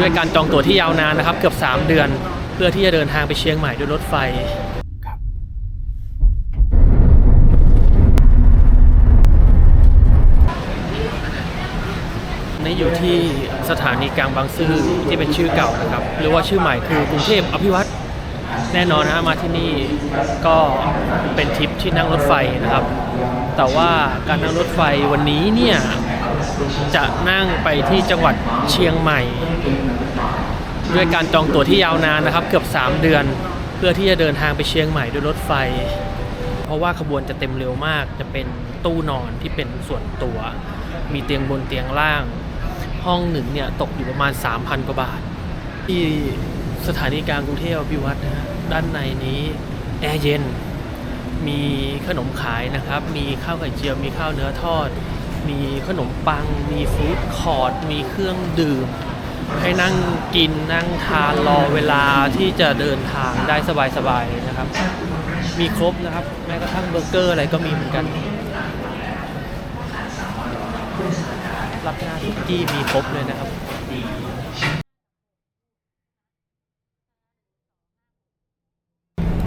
ด้วยการจองตั๋วที่ยาวนานนะครับ เกือบ 3 เดือน เพื่อที่จะเดินทางไปเชียงใหม่ด้วยรถไฟนี่อยู่ที่สถานีกลางบางซื่อที่เป็นชื่อเก่านะครับ หรือว่าชื่อใหม่คือกรุงเทพอภิวัตรแน่นอนนะฮะมาที่นี่ก็เป็นทริปที่นั่งรถไฟนะครับ แต่ว่าการนั่งรถไฟวันนี้เนี่ยจะนั่งไปที่จังหวัดเชียงใหม่ ด้วยการจองตั๋วที่ยาวนานนะครับ เกือบ 3 เดือน เพื่อที่จะเดินทางไปเชียงใหม่ด้วยรถไฟ เพราะว่าขบวนจะเต็มเร็วมาก จะเป็นตู้นอนที่เป็นส่วนตัว มีเตียงบนเตียงล่าง ห้องหนึ่งเนี่ยตกอยู่ประมาณ 3,000 กว่าบาท ที่สถานีกลางกรุงเทพอภิวัตรนะฮะด้านในนี้แอร์เย็น มีขนมขายนะครับ มีข้าวไข่เจียว มีข้าวเนื้อทอด มีขนมปัง มีฟู้ดคอร์ทมีเครื่องดื่ม ให้นั่งกินนั่งทานรอเวลาที่จะเดินทางได้สบายๆนะครับ มีครบนะครับ แม้กระทั่งเบอร์เกอร์อะไรก็มีเหมือนกัน รับหน้าทุกกี้มีครบเลยนะครับ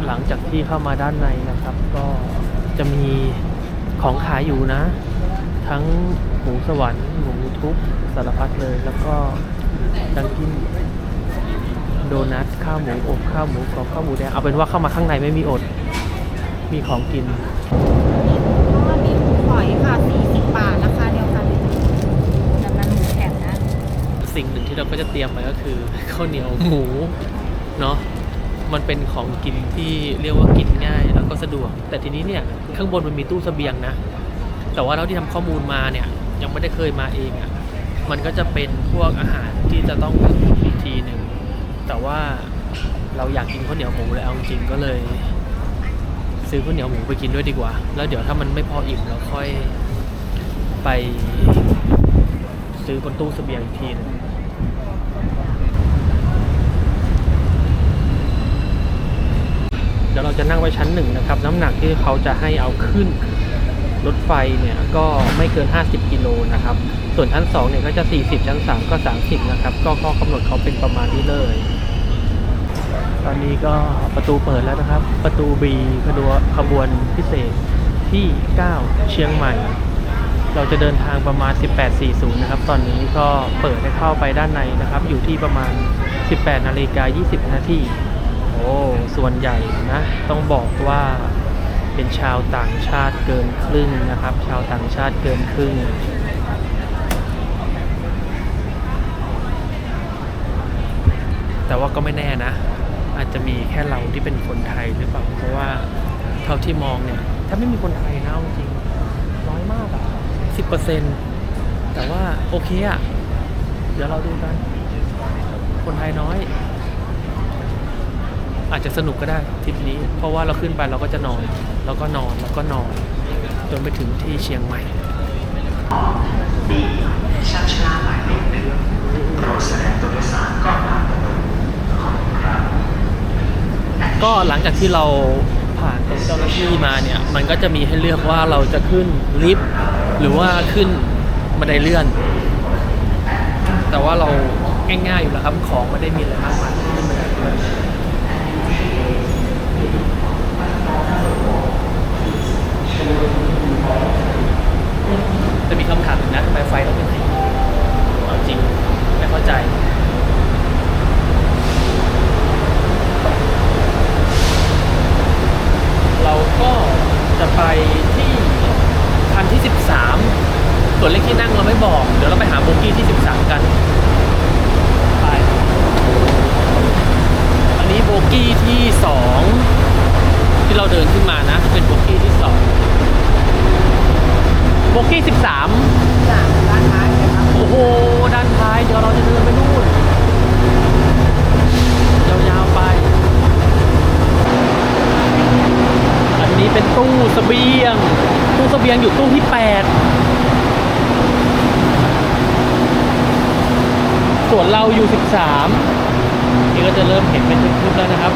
หลังจากที่เข้ามาด้านในนะครับ ก็จะมีของขายอยู่นะ ทั้งหมูสวรรค์หมูทุบสารพัดเลยแล้วก็ ดังกินโดนัทข้าวหมูอบข้าวหมูกรอบข้าวหมูแดงเอาเป็นว่าเข้ามาข้างในไม่มีอด มีของกินก็มีหมูฝอยค่ะ40บาทราคาเดียวกันเลยแต่มันหมูแข็งนะ สิ่งหนึ่งที่เราก็จะเตรียมไว้ก็คือข้าวเหนียวหมูเนาะมันเป็นของกินที่เรียกว่ากินง่ายแล้วก็สะดวก แต่ทีนี้เนี่ยข้างบนมันมีตู้เสบียงนะ แต่ว่าเราที่ทำข้อมูลมาเนี่ยยังไม่ได้เคยมาเองอะ่ะ มันก็จะเป็นพวกอาหารที่จะต้องแบบอีกทีหนึ่งแต่ว่าเราอยากกินข้าวเหนียวหมูเลยเอาจริงก็เลย ซื้อข้าวเหนียวหมูไปกินด้วยดีกว่า แล้วเดี๋ยวถ้ามันไม่พออิ่มเราค่อยไปซื้อบนตู้เสบียงอีกทีนึงเดี๋ยวเราจะนั่งไว้ชั้นหนึ่งนะครับ น้ำหนักที่เขาจะให้เอาขึ้น รถไฟเนี่ยก็ไม่เกิน 50 กิโลนะครับ ส่วนชั้น2เนี่ยก็จะ 40 ชั้น 3 ก็ 30 นะครับ ก็ข้อกำหนดเขาเป็นประมาณนี้เลย ตอนนี้ก็ประตูเปิดแล้วนะครับ ประตู B ขบวนขบวนพิเศษที่ 9 เชียงใหม่ เราจะเดินทางประมาณ 18.40 นะครับ ตอนนี้ก็เปิดให้เข้าไปด้านในนะครับ อยู่ที่ประมาณ 18 นาฬิกา 20 นาทีโอ้ ส่วนใหญ่นะ ต้องบอกว่า เป็นชาวต่างชาติเกินครึ่งนะครับ ชาวต่างชาติเกินครึ่ง แต่ว่าก็ไม่แน่นะ อาจจะมีแค่เราที่เป็นคนไทยหรือเปล่า เพราะว่าเท่าที่มองเนี่ย ถ้าไม่มีคนไทยนะจริงน้อยมากอะสิบเปอร์เซ็นแต่ว่าโอเคอะเดี๋ยวเราดูกัน คนไทยน้อย อาจจะสนุกก็ได้ทริปนี้ เพราะว่าเราขึ้นไปเราก็จะนอน แล้วก็นอนแล้วก็นอน จนไปถึงที่เชียงใหม่ก็หลังจากที่เราผ่านตรงเจ้าหน้าที่มาเนี่ย มันก็จะมีให้เลือกว่าเราจะขึ้นลิฟต์หรือว่าขึ้นบันไดเลื่อน แต่ว่าเราง่ายๆอยู่แล้วครับ ของไม่ได้มีอะไรมากมาย จะมีคำถามหนึ่งนะทำไมไฟต้องเป็นสีเอาจริงไม่เข้าใจ เราก็จะไปที่คันที่ 13 ส่วนเลขที่นั่งเราไม่บอก เดี๋ยวเราไปหาโบกี้ที่ 13 กันไปอันนี้โบกี้ที่ 2 ที่เราเดินขึ้นมานะ เป็นโบกี้ที่ 2 โบกี้ 13 จากร้านท้ายเลยครับโอ้โห ด้านท้าย เดี๋ยวเราจะเดินไปนู่นยาวๆไป อันนี้เป็นตู้เสบียง ตู้เสบียงอยู่ตู้ที่ 8 ส่วนเราอยู่ 13 นี่ก็จะเริ่มเห็นเป็นทึบๆแล้วนะครับ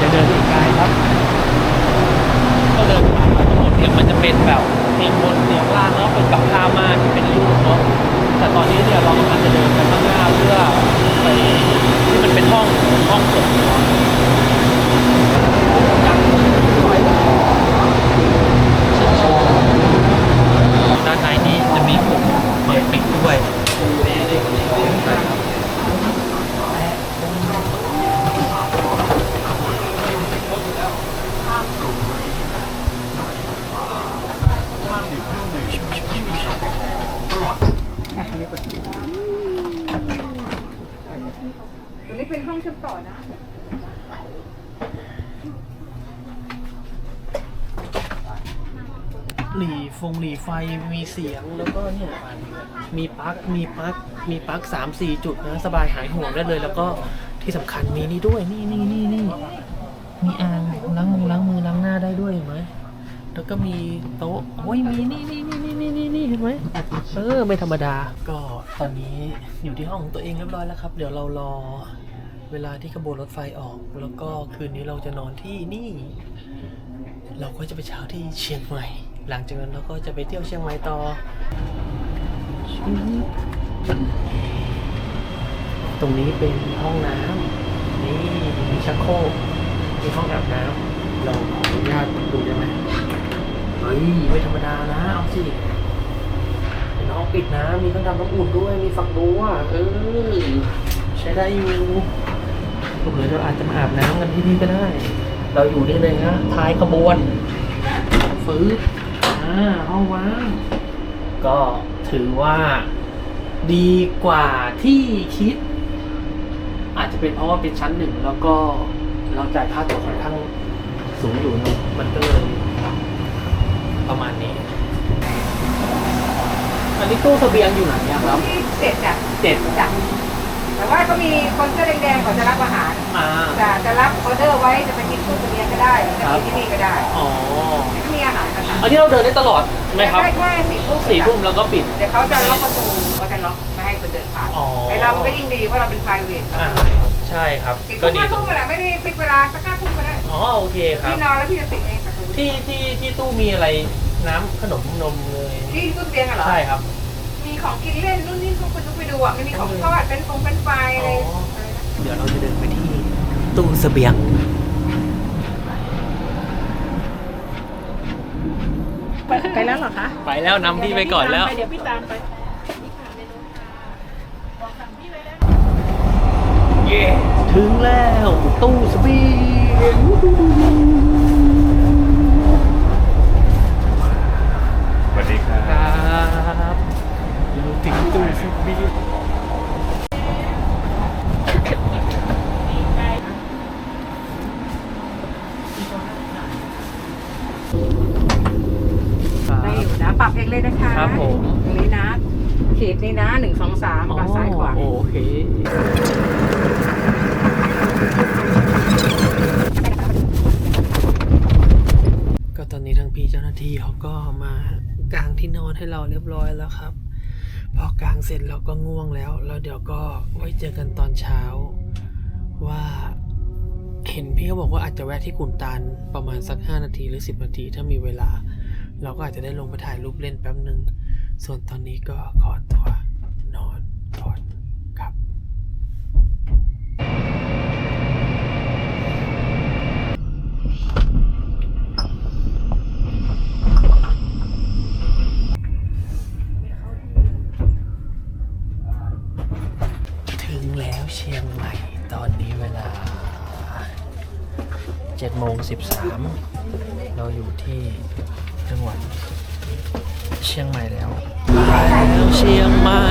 จะเดินอีกไกลครับ ก็เดินผ่านมาทั้งหมดเนี่ยมันจะเป็นแบบเตียงบนเตียงล่างแล้วเป็นแบบ กับผ้าม่านที่เป็นรูปเนาะแต่ตอนนี้เนี่ยเรากำลังจะเดินไปข้างหน้าเพื่อไปที่มันเป็นห้องห้องส่วนตัวด้านในนี้จะมีปุ่มเปิดปิดด้วย ตรงนี้เป็นห้องเชื่อมต่อนะหลีฟงหลีไฟมีเสียงแล้วก็เนี่ยมีปลั๊กมีปลั๊กมีปลั๊กสามสี่จุดนะสบายหายห่วงได้เลย แล้วก็ที่สำคัญมีนี่ด้วยนี่นี่นี่นี่มีอ่างล้างมือล้างมือล้างหน้าได้ด้วยเห็นไหมแล้วก็มีโต๊ะโอ้ยมีนี่นี่นี่นี่นี่นี่ เห็นไหมเออไม่ธรรมดา ก็ตอนนี้อยู่ที่ห้องของตัวเองเรียบร้อยแล้วครับ เดี๋ยวเรารอเวลาที่ขบวนรถไฟออก แล้วก็คืนนี้เราจะนอนที่นี่ เราก็จะไปเช้าที่เชียงใหม่ หลังจากนั้นเราก็จะไปเที่ยวเชียงใหม่ต่อ ตรงนี้เป็นห้องน้ำนี่มีชักโครกมีห้องอาบน้ำเราขออนุญาตดูได้ไหมเฮ้ยไม่ธรรมดานะ เอาสิ น้องปิดนะมีเครื่องทำน้ำอุ่นด้วยมีฝักบัวเออใช้ได้อยู่หรือเราอาจจะมาอาบน้ำกันที่นี่ก็ได้ เราอยู่นี่เลยฮะท้ายขบวนฟื้นอ่าห้องว่างก็ถือว่าดีกว่าที่คิด อาจจะเป็นเพราะว่าเป็นชั้นหนึ่งแล้วก็เราจ่ายค่าตั๋วค่อนข้างสูงอยู่เนอะมันก็เลยประมาณนี้ อันนี้ตู้เสบียงอยู่ไหนอะครับที่เจ็ดจ้ะเจ็ดจ้ะแต่ว่าก็มีคนเสื้อแดงๆเขาจะรับอาหารอ่าจะจะรับออเดอร์ไว้จะไปกินตู้เสบียงก็ได้จะครับกินที่นี่ก็ได้อ๋อก็มีอาหารนะคะ อันนี้เราเดินได้ตลอดไหมครับได้แค่สี่ทุ่มสี่ทุ่มแล้วก็ปิด เดี๋ยวเขาจะล็อกประตูเขาจะล็อกไม่ให้คนเดินผ่านอ๋อไอเรามันก็ยิ่งดีเพราะเราเป็น private อ่าใช่ครับสี่ก็ทุ่มดีห้าทุ่มเวลาไม่ได้ฟิกเวลาสักห้าทุ่มก็ได้ อ๋อโอเคครับ พี่นอนแล้วพี่จะติดเองประตูที่ที่ที่ตู้มีอะไร น้ำขนมนมเลยที่ตู้เตียงอะเหรอ ใช่ครับ มีของกินเล่นนู่นนี่ทุกคนต้องไปดูอะไม่มีของทอดเป็นฟงเป็นไฟอะไรอ๋อเดี๋ยวเราจะเดินไปที่ตู้เสบียงไปแล้วเหรอคะไปแล้วนำพี่ไปก่อนแล้ว เดี๋ยวพี่ตามไปเย้ถึงแล้วตู้เสบียงสวัสดีครับ ครับเราถึงตู้เสบียงครับได้อยู่นะ ปรับเองเลยนะคะครับผมตรงนี้นะ ขีดนี่นะหนึ่งสองสามกับซ้ายขวาโอเค ก็ตอนนี้ทางพี่เจ้าหน้าที่เขาก็มากาง ที่นอนให้เราเรียบร้อยแล้วครับ พอกางเสร็จเราก็ง่วงแล้ว แล้วเดี๋ยวก็ไว้เจอกันตอนเช้า ว่าเห็นพี่เขาบอกว่าอาจจะแวะที่กุนตาลประมาณสัก 5 นาทีหรือ 10 นาทีถ้ามีเวลา เราก็อาจจะได้ลงไปถ่ายรูปเล่นแป๊บหนึ่งส่วนตอนนี้ก็ขอตัว 13 เราอยู่ที่จังหวัดเชียงใหม่แล้วแล้วเชียงใหม่